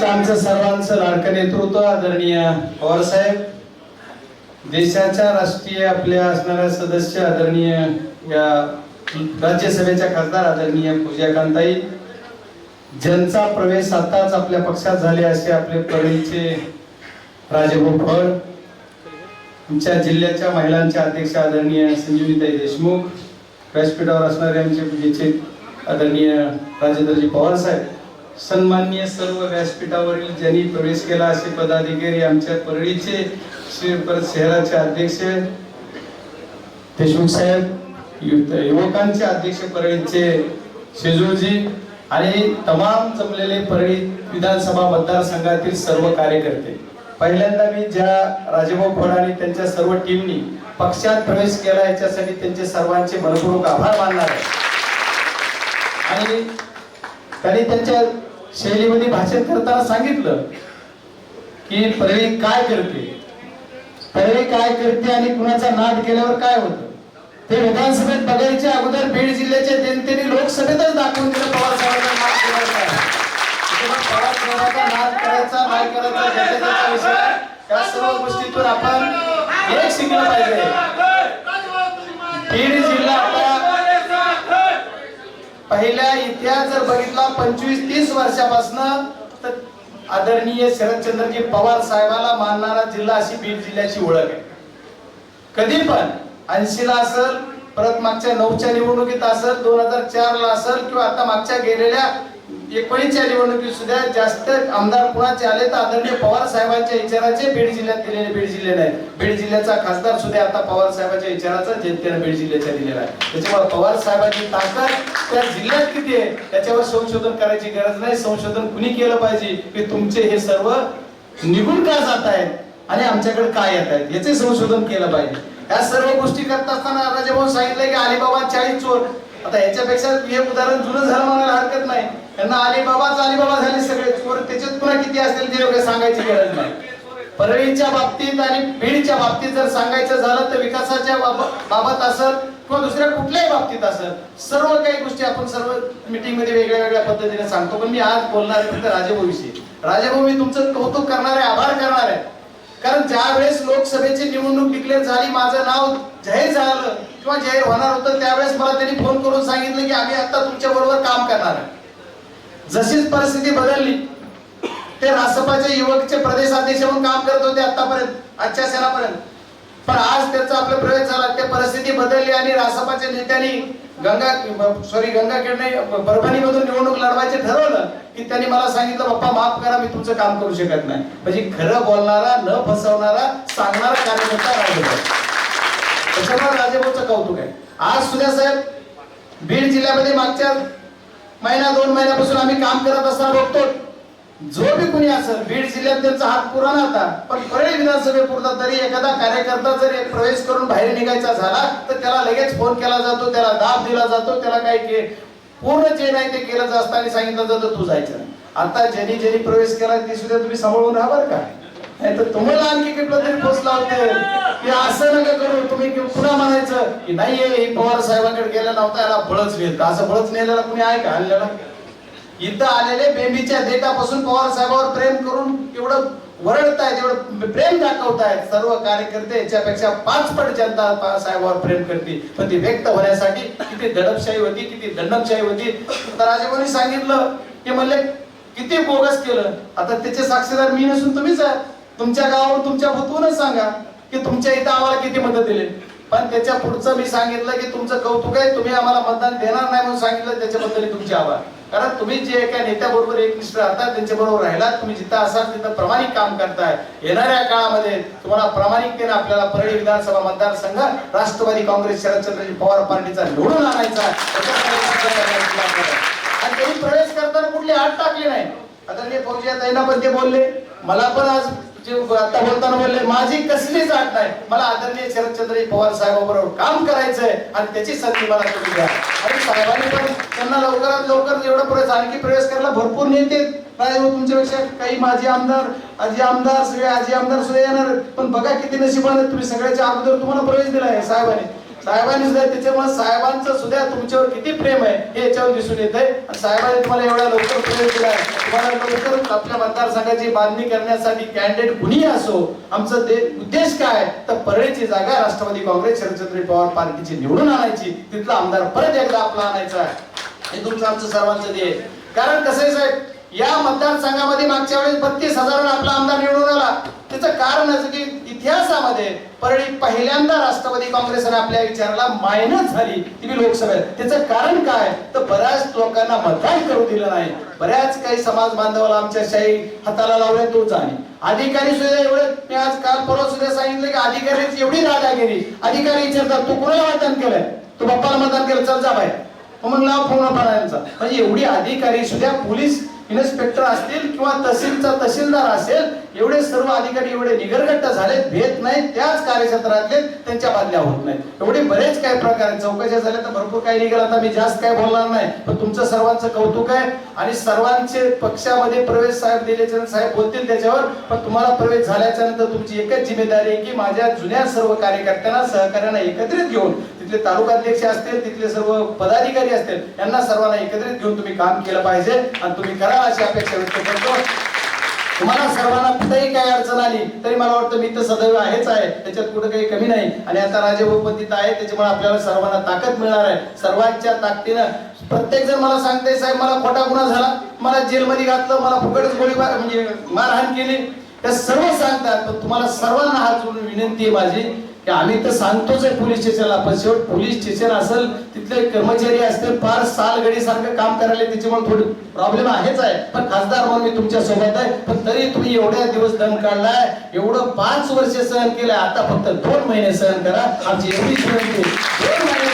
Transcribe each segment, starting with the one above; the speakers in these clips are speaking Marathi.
आजचं आमचं सर्वांचं लाडकं नेतृत्व आदरणीय पवार साहेब देशाच्या राष्ट्रीय आपल्या असणाऱ्या सदस्य आदरणीय या राज्यसभेच्या खासदार आदरणीय पूजाकांताई ज्यांचा प्रवेश आताच आपल्या पक्षात झाले असे आपले प्रवीणचे राजभाऊ फळ आमच्या जिल्ह्याच्या महिलांच्या अध्यक्ष आदरणीय संजीविताई देशमुख व्यासपीठावर असणारे आमचे पूजेचे आदरणीय राजेंद्रजी पवार साहेब. सन्माननीय सर्व व्यासपीठावरील ज्यांनी प्रवेश केला असे पदाधिकारी आमच्या परळीचे श्री परत शहराचे अध्यक्ष देशमुख साहेब युवकांचे अध्यक्ष परळीचे शेजूजी आणि तमाम जमलेले परळी विधानसभा मतदारसंघातील सर्व कार्यकर्ते. पहिल्यांदा मी ज्या राजेभाऊ फड आणि त्यांच्या सर्व टीमनी पक्षात प्रवेश केला याच्यासाठी त्यांचे सर्वांचे मनपूर्वक आभार मानणार आहे. आणि त्यांनी त्यांच्या शैलीमध्ये भाषण करताना सांगितलं की परळी काय करते? परळी काय करते आणि कुणाचा नाद केल्यावर काय होतं? ते विधानसभेत बघायच्या अगोदर बीड जिल्ह्याच्या जनतेने लोकसभेतच दाखवून दिलं पवार साहेबांचा नाद केल्यावर पवार साहेबांचा नाद करायचा नाही करायचा विषय त्या सर्व गोष्टीतून आपण एक शिकलं पाहिजे. बीड जिल्हा पहिल्या इतिहास जर बघितला पंचवीस तीस वर्षापासून तर आदरणीय शरदचंद्रजी पवार साहेबाला मानणारा जिल्हा अशी बीड जिल्ह्याची ओळख आहे. कधी पण ऐंशीला असेल परत मागच्या नऊच्या निवडणुकीत असेल दोन हजार चार ला असेल किंवा आता मागच्या गेलेल्या एकोणीसच्या निवडणुकीत सुद्धा जास्त आमदार कुणाचे आले तर आदरणीय पवार साहेबांच्या विचाराचे बीड जिल्ह्यात दिलेले बीड जिल्हे आहे. बीड जिल्ह्याचा खासदार सुद्धा आता पवार साहेबांच्या विचाराचा जनतेने बीड जिल्ह्याच्या दिलेला आहे. त्याच्यामुळे पवार साहेबांची ताकद त्या जिल्ह्यात किती आहे त्याच्यावर संशोधन करायची गरज नाही. संशोधन कुणी केलं पाहिजे की तुमचे हे सर्व निघून का जात आहेत आणि आमच्याकडे काय येत आहेत? याचे संशोधन केलं पाहिजे. या सर्व गोष्टी करत असताना राजाभाऊ सांगितलं की अलिबाबा चाळीस चोर आता याच्यापेक्षा हे उदाहरण जुनं झालं म्हणायला हरकत नाही. त्यांना अलिबाबाच अलिबाबा झाले सगळे. चोर त्याच्यात पुन्हा किती असतील ते एवढे सांगायची गरज नाही. परळीच्या बाबतीत आणि बीडच्या बाबतीत जर सांगायचं झालं तर विकासाच्या बाबत असत किंवा दुसऱ्या कुठल्याही बाबतीत असत सर्व काही गोष्टी आपण सर्व मीटिंगमध्ये वेगळ्या वेगळ्या पद्धतीने सांगतो. पण मी आज बोलणार आहे फक्त राजेभाऊ राजभूमी मी तुमचं कौतुक करणार आहे आभार करणार. आहे कारण ज्या वेळेस लोकसभेची निवडणूक डिक्लेअर झाली माझं नाव जाहीर झालं किंवा जाहीर होणार होतं त्यावेळेस मला त्यांनी फोन करून सांगितलं की आम्ही आता तुमच्या बरोबर काम करणार आहे. जशीच परिस्थिती बदलली ते रासपाचे युवकचे प्रदेशाध्यक्ष म्हणून काम करत होते आतापर्यंत आजच्या क्षणापर्यंत. पण आज त्याचा आपला प्रवेश झाला ते परिस्थिती बदलली आणि रासपाच्या नेत्यांनी गंगा सॉरी गंगाखेडने परभणी मधून निवडणूक लढवायचे ठरवलं की त्यांनी मला सांगितलं बाप्पा माफ करा मी तुमचं काम करू शकत नाही. म्हणजे खरं बोलणारा न फसवणारा सांगणारा कार्यकर्ता राजेभाऊ त्याच्यामुळे राजेभाऊचं कौतुक आहे. आज सुद्धा साहेब बीड जिल्ह्यामध्ये मागच्या महिना दोन महिन्यापासून आम्ही काम करत असताना बघतो जो बी कुणी असेल बीड जिल्ह्यात त्यांचा हात पुराणा होता पण परळी विधानसभेपुरता तरी एखादा कार्यकर्ता जर एक प्रवेश करून बाहेर निघायचा झाला तर त्याला लगेच फोन केला जातो त्याला दाब दिला जातो त्याला काय के पूर्ण जे नाही ते केलं जात आणि सांगितलं जातं तू जायचं आता ज्यांनी ज्यांनी प्रवेश केला ती सुद्धा तुम्ही सांभाळून राहा का? नाही तर तुम्हाला आणखी कुठलं तरी पोच लावते. की असं नका करू तुम्ही पुन्हा म्हणायचं की नाही हे पवार साहेबांकडे गेला नव्हता याला बळच नेलं. असं बळच नेलेला कुणी आहे का? आणलेला? इथं आलेले बेबीच्या देठापासून पवार साहेबावर प्रेम करून एवढं वरडतायत एवढं प्रेम दाखवतायत सर्व कार्यकर्ते याच्यापेक्षा पाच पट जनता पा- साहेबावर प्रेम करते. पण ती व्यक्त होण्यासाठी किती दडपशाही होती किती दंडपशाही होती. तर राजेबांनी सांगितलं की म्हणले किती बोगस केलं. आता त्याचे साक्षीदार मी नसून तुम्हीच आहे तुमच्या गावावर तुमच्या बुतवूनच सांगा की तुमच्या इथं आम्हाला किती मदत दिली. पण त्याच्या पुढचं मी सांगितलं की तुमचं कौतुक आहे तुम्ही आम्हाला मतदान देणार नाही म्हणून सांगितलं त्याच्याबद्दल तुमचे आभार. कारण तुम्ही जे एका नेत्याबरोबर एकनिष्ठ राहतात त्यांच्या बरोबर राहिलात तुम्ही जिथं असाल तिथं प्रामाणिक काम करताय. येणाऱ्या काळामध्ये तुम्हाला प्रामाणिकतेने आपल्याला परळी विधानसभा मतदारसंघ राष्ट्रवादी काँग्रेस शरदचंद्रजी पवार पार्टीचा निवडून आणायचा आणि त्यांनी प्रवेश करताना कुठली आठ टाकली नाही. आता फौजिया ताईंना पण ते बोलले. मला पण आज जे आता बोलताना बोलले माझी कसलीच आठ नाही. मला आदरणीय शरदचंद्र पवार साहेबांबरोबर काम करायचंय आणि त्याची संधी मला तुम्ही द्या. आणि साहेबांनी पण त्यांना लवकरात लवकर एवढा प्रवेश आणखी प्रवेश करायला भरपूर नेते काय हो तुमच्यापेक्षा काही माजी आमदार आजी आमदार सगळे आजी आमदार सुद्धा येणार पण बघा किती नशिबाने तुम्ही सगळ्याच्या अगोदर तुम्हाला प्रवेश दिला आहे साहेबांनी. साहेबांनी सुद्धा त्याच्यामुळे साहेबांचं सुद्धा तुमच्यावर किती प्रेम आहे हे याच्यावर दिसून येत आहे साहेबांनी तुम्हाला एवढा लवकर प्रेम दिला तुम्हाला लवकर आपल्या मतदारसंघाची बांधणी करण्यासाठी कॅन्डिडेट कुणी असो आमचं ते उद्देश काय तर परळीची जागा राष्ट्रवादी काँग्रेस शरदचंद्र पवार पार्टीची निवडून आणायची. तिथला आमदार परत एकदा आपला आणायचा आहे. हे तुमचं आमचं सर्वांचं ध्येय कारण कसं आहे साहेब या मतदारसंघामध्ये मागच्या वेळेस बत्तीस हजारांना आपला आमदार निवडून आला. त्याचं कारण असं की इतिहासामध्ये परळी पहिल्यांदा राष्ट्रवादी काँग्रेसने आपल्या विचाराला मायनस झाली. ती लोकसभेत. त्याचं कारण काय? तर बऱ्याच लोकांना मतदान करू दिलं नाही. बऱ्याच काही समाज बांधवाला आमच्या शाही हाताला लावले तोच आणि अधिकारी सुद्धा एवढे मी आज काल परवा सुद्धा सांगितलं की अधिकाऱ्याची एवढी दादागिरी अधिकारी विचारतात तू कुणाला मतदान केलंय? तू बाप्पाला मतदान केलं चल जा बाहेर. म्हणून लाव फोन यांचा. म्हणजे एवढी अधिकारी सुद्धा पोलीस इन्स्पेक्टर असतील किंवा तहसीलचा तहसीलदार असेल एवढे सर्व अधिकारी एवढे निगरगट्ट झाले भेट नाही त्याच कार्यक्षेत्रातले त्यांच्या बादल्या होत नाहीत. एवढे बरेच काही प्रकार चौकशा झाल्या तर भरपूर काही निघाल. आता मी जास्त काय बोलणार नाही. पण तुमचं सर्वांचं कौतुक आहे. आणि सर्वांचे पक्षामध्ये प्रवेश साहेब दिल्याच्या साहेब बोलतील त्याच्यावर पण तुम्हाला प्रवेश झाल्याच्यानंतर तुमची एकच जिम्मेदारी आहे की माझ्या जुन्या सर्व कार्यकर्त्यांना सहकार्यांना एकत्रित घेऊन तिथले तालुकाध्यक्ष असतील तिथले सर्व पदाधिकारी असतील यांना सर्वांना एकत्रित घेऊन तुम्ही काम केलं पाहिजे आणि तुम्ही करा अशी अपेक्षा व्यक्त करतो. तुम्हाला सर्वांना कुठेही काही अडचण आली तरी मला वाटतं मी तर सदैव आहेच आहे. त्याच्यात कुठं काही कमी नाही. आणि आता राजे तिथं आहे त्याच्यामुळे आपल्याला सर्वांना ताकद मिळणार आहे. सर्वांच्या ताकदीनं प्रत्येक जण मला सांगते साहेब मला खोटा गुन्हा झाला. मला जेलमध्ये घातलं मला फुकटच गोळीबार म्हणजे मारहाण केली. त्या सर्व सांगतात पण तुम्हाला सर्वांना हात जोडून विनंती आहे माझी की आम्ही तर सांगतोच आहे पोलीस स्टेशनला पण शेवट पोलीस स्टेशन असेल तिथले कर्मचारी असतील फार सालगडी सारखं काम करायला त्याच्यामुळे थोडी प्रॉब्लेम आहेच आहे. पण खासदार म्हणून मी तुमच्यासोबत आहे पण तरी तुम्ही एवढ्या दिवस दम काढलाय एवढं पाच वर्ष सहन केलंय आता फक्त दोन महिने सहन करा आमची एवढीच विनंती आहे. दोन महिने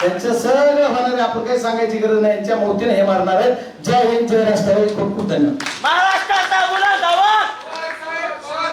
त्यांचं सगळं होणार आपण काही सांगायची गरज नाही यांच्या मोतीने हे मारणार आहे जय हिंद जय राष्ट्र खूप खूप धन्यवाद.